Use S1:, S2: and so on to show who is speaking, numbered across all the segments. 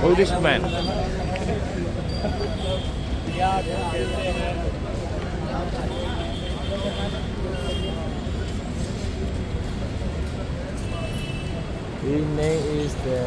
S1: Buddhist man. His name is the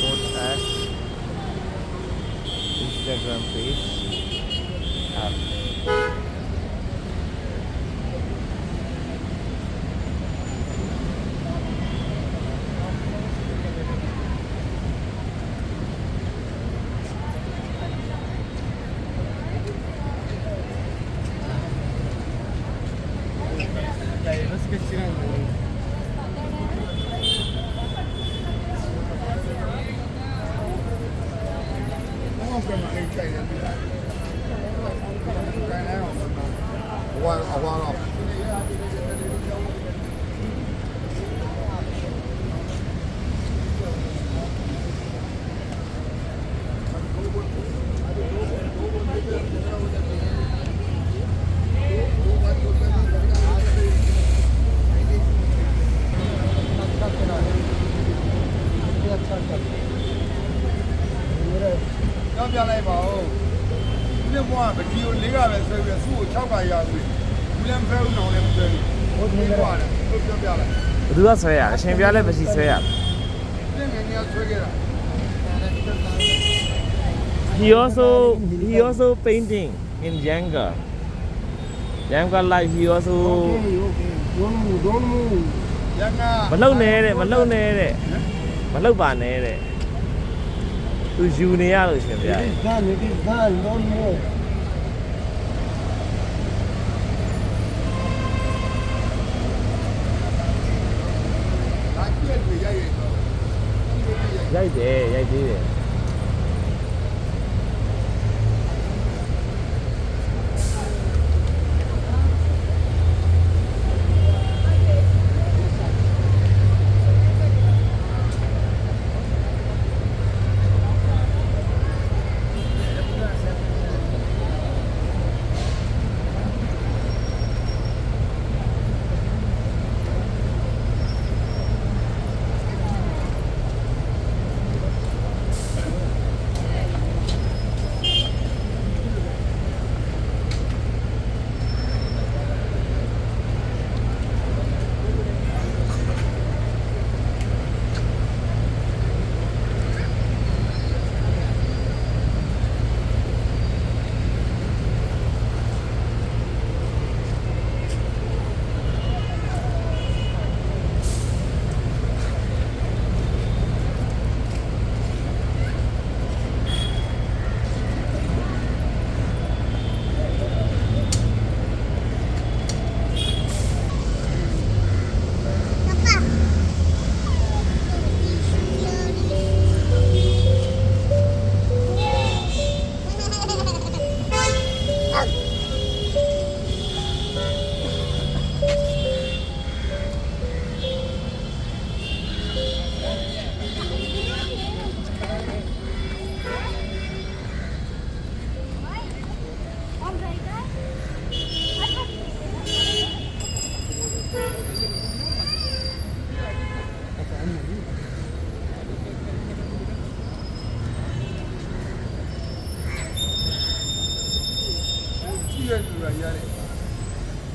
S1: Port Ash Instagram page. Um,
S2: Herkes silah vuruyor. ဆွဲပြီးစုကို6ခါရပြီဘူးလည်းမဖဲဘူးနောင်လည်းမဆွဲဘူးဟုတ်တယ်ဘွားလည်းပြောပြလိုက်
S1: ဘယ်သူကဆွဲရလဲအရှင်ပြလဲမရှိဆွဲရဘူး
S2: ပြင်းငယ်ငယ်ဆွဲခဲ့တာ
S1: He also he also painting in Yanga. Yanga like he also
S3: Don't move, don't move.
S2: ရန်က
S1: မလုံနဲ့တဲ့မလုံနဲ့တဲ့မလုံပါနဲ့တဲ့သူယူနေရလို့ရှင်ဗျာ
S3: It is done, it is done, don't move.
S2: Giày rẻ.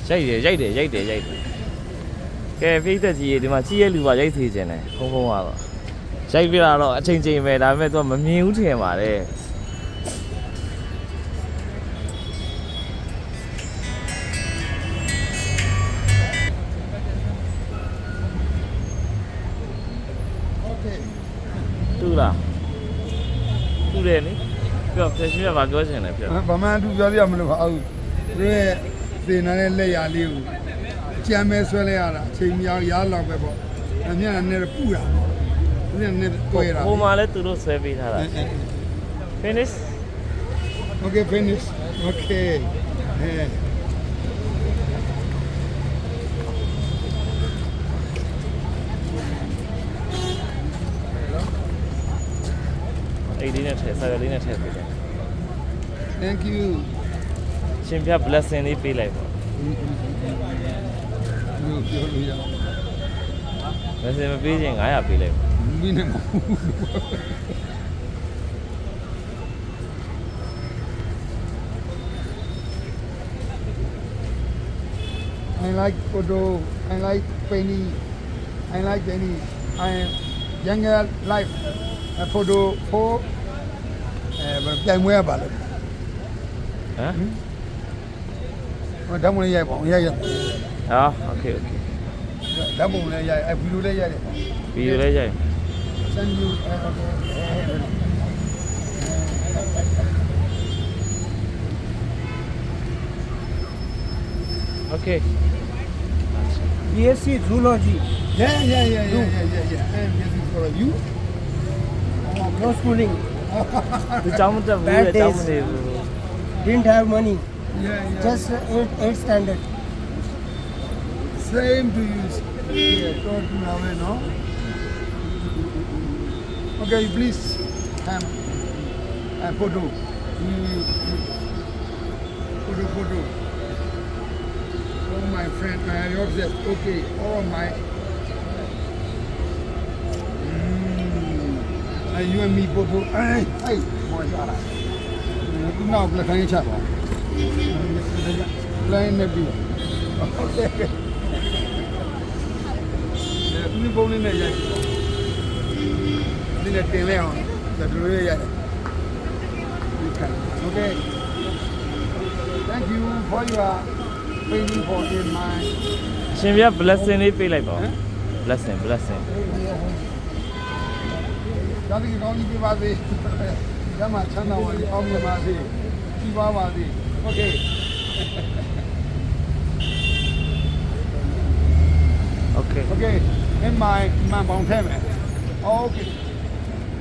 S2: ရို
S1: က်တယ်ရိုက်တယ်
S2: ရို
S1: က်တယ်ရိုက်တယ်ကဲပြိသက်ကြီးဒီမှာကြီးရဲ့လူပါရိုက်စေခြင်းတယ်ခုံးခုံးကတော့ရိုက်ပြတာတော့အချိန်ချိန်ပဲဒါပေမဲ့သူကမမြင်ဘူးထင်ပါတယ်တူလားတူတယ်နိပြောဖြည့်ရှင်းရပါပြောချင်တယ်ပြော
S2: ဗမာတူပြောပြမလို့ပါအခုသူရဲ့ စေနာနဲ့လက်ရလေးကိုကြမ်းမဲဆွဲလိုက်ရတာအချိန်များရားလောက်ပဲပေါ့အမြတ်နဲ့ပူတာသူနဲ့နဲ့တွေ့တာ
S1: ဟိုမှာလည်းသူတို့ဆွဲပေးထားတာ finish
S2: Okay, finish. Okay. Yeah.
S1: အိတ်လေးနဲ့ထည့်ဆာရလေးနဲ့ထည့်ပေးတယ်
S2: Thank you.
S1: ရှင်ပြ blessing လေးပေးလိုက်ပါ
S2: လို့ပြောလို့ရအောင်
S1: မစင်မပေးခြင်း900ပေးလိုက်ပါ
S2: မင်းနဲ့မဟုတ်ဘူး I like photo I like painting I like painting I am younger life a photo for အဲပြန်မွေးရပါလို့
S1: ဟမ်
S2: ဟို ဓာတ်ပုံလေးရိုက်ပါအောင်ရိုက်ရ
S1: ဟာโอเคโอเค
S2: ဓာတ်ပုံလေးရိုက်အဲဗီဒီယိုလေးရိုက်တယ်
S1: ဗီဒီယိုလေးကြိုင်
S2: send you uh, okay
S1: Okay
S3: BSc Zoology.
S2: yeah yeah yeah yeah yeah yeah yeah I am busy for you
S3: No schooling.
S1: သူကြောင်းမတက်ဘူး
S3: Bad
S1: တဲ့ကြောင်းမ
S3: days.
S1: နေဘူး
S3: Didn't have money.
S2: Yeah.
S3: Just eight, eight standard.
S2: Same to use. Yeah. Okay, please. Ham. Uh, photo. Mm, mm. Photo, photo. Oh, my friend, my obsessed. Okay, oh my. Mm. Uh, you and me, photo. Hey, hey, boy, God. Now, let's hang each. Kan cha ba line ne bi okay ဒီပုံလေးနဲ့ရိုက်ဒီနဲ့တင်လိုက်အောင်ဒါတို့လေးရိုက်တယ်ဒီခံ Okay Thank you for your painting for in my
S1: အရှင်ပြ blessing လေးပေးလိုက်ပါဦး
S2: ဟမ်
S1: blessing blessing
S2: ဒါတကယ်ကောင်းကြီးပြပါစေ။ကျမ်းမှာချမ်းသာပါစေအောင်မြင်ပါစေ။ကြီးပါပါစေ။ Okay.
S1: okay.
S2: Okay. In my in my mountain. Okay.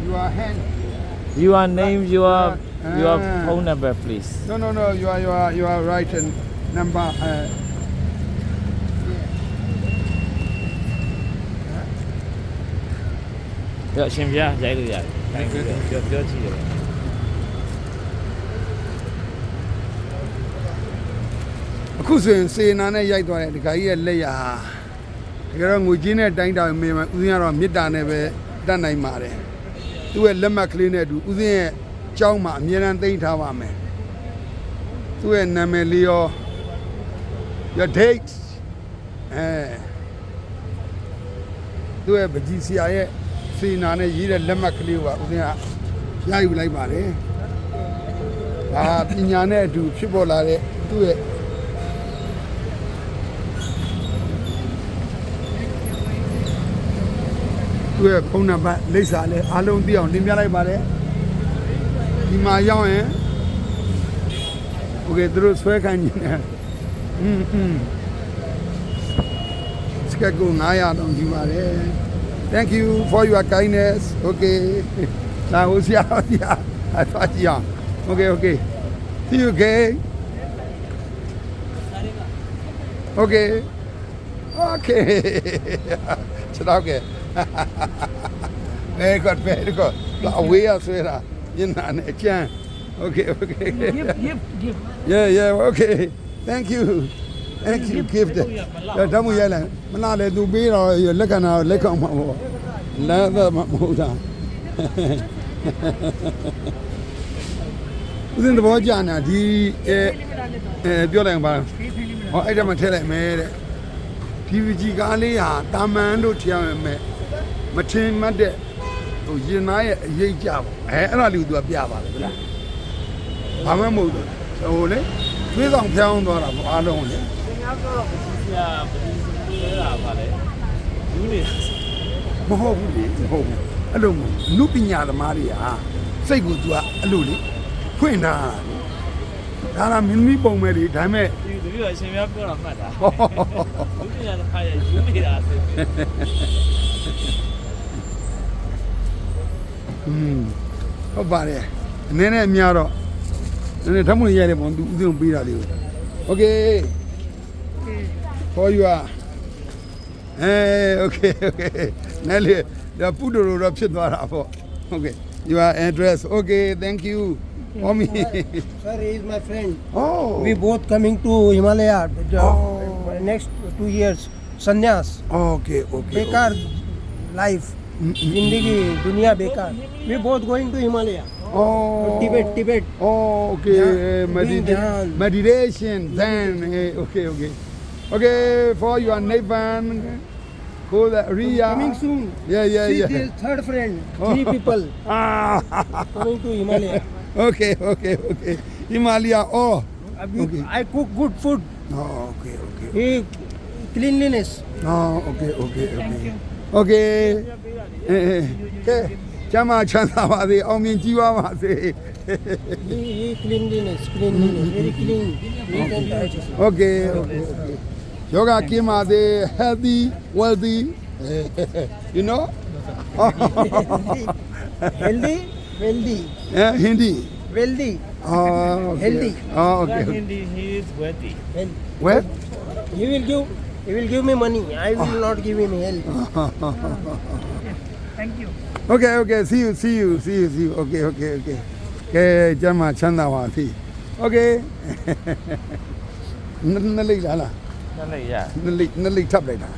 S2: You are hand. You are name
S1: You are uh, your
S2: ah.
S1: phone number, please.
S2: No, no, no. You are you are you are right and number. Uh,
S1: Được yeah. ra, dạy được dạy. Dạy được, chưa chưa chưa.
S2: အခုဆိုရင်စေနာနဲ့ရိုက်သွားတဲ့ဒီကကြီးရဲ့လက်ရဟာတကယ်တော့ငွေကြီးနဲ့တိုင်းတောင်မြင်မှာဦးစင်းကတော့မေတ္တာနဲ့ပဲတတ်နိုင်ပါတယ်သူ့ရဲ့လက်မှတ်ကလေးနဲ့အတူဦးစင်းရဲ့ကြောင်းမှာအမြဲတမ်းသိမ်းထားပါမယ်သူ့ရဲ့နာမည်လေးရော your date အဲသူ့ရဲ့ပကြီးဆရာရဲ့စေနာနဲ့ရေးတဲ့လက်မှတ်ကလေးကဦးစင်းကရယူလိုက်ပါတယ်ဒါပညာနဲ့အတူဖြစ်ပေါ်လာတဲ့သူ့ရဲ့ သူ့ရဲ့ဖုန်းနံပါတ်လိပ်စာလည်းအားလုံးသိအောင်တင်ပြလိုက်ပါတယ်ဒီမှာရောက်ရင်โอเคသူတို့ဆွဲခိုင်းနေတယ်อืมอืมစကကူ900တောင်ယူပါတယ် thank you for your kindness okay လာဦးစရာစရာအသွားကြည့်အောင် okay okay see you again okay okay ကျွ န်တော်က very good very good အဝေးရဆွဲတာညနာနဲ့အကျန်း okay okay
S3: Gift, gift, gift.
S2: yeah yeah okay thank you thank you gift ဒါတမှုရိုက်လိုက်မနာလေသူပေးတော့လက်ကနာလက်ခံမှာပေါ့လက်သက်မဟုတ်တာဦးဇင်းသဘောကျနာဒီအဲအဲပြောလိုက်ပါဟောအဲ့ဒါမှထည့်လိုက်မယ်တဲ့ဒီဗကြီးကားလေးဟာတာမန်တို့ထည့်ရမယ် မထင်မှတ်တဲ့ဟိုရင်သားရဲ့အရေးကြပေါ့အဲအဲ့ဒါလေးကိုသူကပြပါလေဗလားဘာမှမဟုတ်ဘူးဟိုလေသွေးဆောင်ဖျောင်းသွားတာပေါ့အားလုံးလေ
S1: သင်များကတော့ပကြီးဆရာပကြီးဆွဲတာပါလေယူနေ
S2: မဟုတ်ဘူးလေမဟုတ်ဘူးအဲ့လိုမျိုးနုပညာသမားတွေကစိတ်ကိုသူကအဲ့လိုလေဖွင့်တာဒါကမင်းမီးပုံမဲ့လေဒါပေမဲ့
S1: ဒီတပည့်အရှင်ပြပြောတာမှတ်တာ
S2: ဟော
S1: လူပညာသမားရဲ့ယူနေတာဆို
S2: อืม ဟုတ်ပါတယ်နည်းနည်းအများတော့နည်းနည်းဓာတ်မလို့ရိုက်တယ်ပေါ့သူဥစဉ်ပေးတာလေးကို Okay for you are အဲ okay okay နည်းလေဒါပူတိုတော့ဖြစ်သွားတာပေါ့ Okay your address okay thank you for me
S3: Sir, he is my friend.
S2: oh
S3: We both coming to Himalaya. the-
S2: Oh.
S3: Next two years. Sanyas.
S2: okay okay
S3: Bekar life. Zindagi, dunia bekar. We both going to Himalaya.
S2: အော်
S3: Tibet, Tibet.
S2: အော် okay
S3: Yeah,
S2: meditation
S3: doing
S2: meditation then eh, okay okay okay for your neighbor call Ria
S3: Coming soon.
S2: yeah yeah
S3: See,
S2: yeah
S3: this third friend. Three people
S2: ah
S3: coming to Himalaya.
S2: okay okay okay Himalaya oh
S3: Abhi-
S2: Okay.
S3: I cook good food.
S2: oh okay okay
S3: He cleanliness.
S2: oh okay okay okay okay အဲကဲကျမ်းမာချမ်းသာပါစေအောင်မြင်ကြီးပွားပါစေ
S3: He, he cleanliness, cleanliness, very clean, neat and tidy.
S2: okay okay okay ယောဂကင်းပါစေ healthy wealthy you know
S3: Healthy, wealthy,
S2: အဲဟင်းဒီ
S3: wealthy,
S2: အော်
S3: Healthy.
S2: အော် okay
S1: Hindi he is wealthy
S3: health.
S2: where
S3: He will give, he will give me money. I will not give him health.
S2: Thank you Okay okay see you see you see you see you okay okay okay ကဲကျမ်းမှာချမ်းသာပါစေ Okay နလိတ်လား
S1: လားနလိတ်ရ
S2: နလိတ်နလိတ်ထပ်လိုက်တာ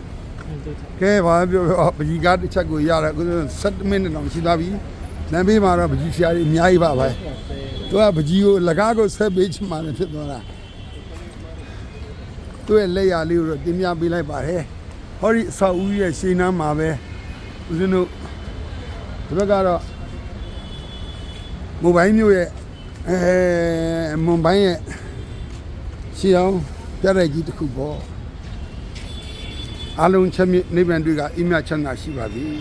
S2: ကဲဘာပြောပြောပကြီးကားတစ်ချက်ကိုရတာအခု7မိနစ်တောင်ရှိသွားပြီလမ်းဘေးမှာတော့ပကြီးဆရာကြီးအများကြီးပါပဲသူကပကြီးကိုလကားကိုဆက်ပေးချင်မှလည်းဖြစ်သွားတာသူ့ရဲ့လက်ရလေးကိုတော့တင်ပြပေးလိုက်ပါတယ်ဟောဒီအဆောက်အဦရဲ့ရှေးနားမှာပဲ ဦးဇင်းတို့ဒီဘက်ကတော့မိုဘိုင်းမျိုးရဲ့အဲမွန်ဘိုင်းရဲ့ရှေးအောင်ပြတဲ့ကြီးတစ်ခုပေါ့အလုံးချက်မြင့်နိဗ္ဗာန်တွေ့ကအင်းမြတ်ချမ်းသာရှိပါသည်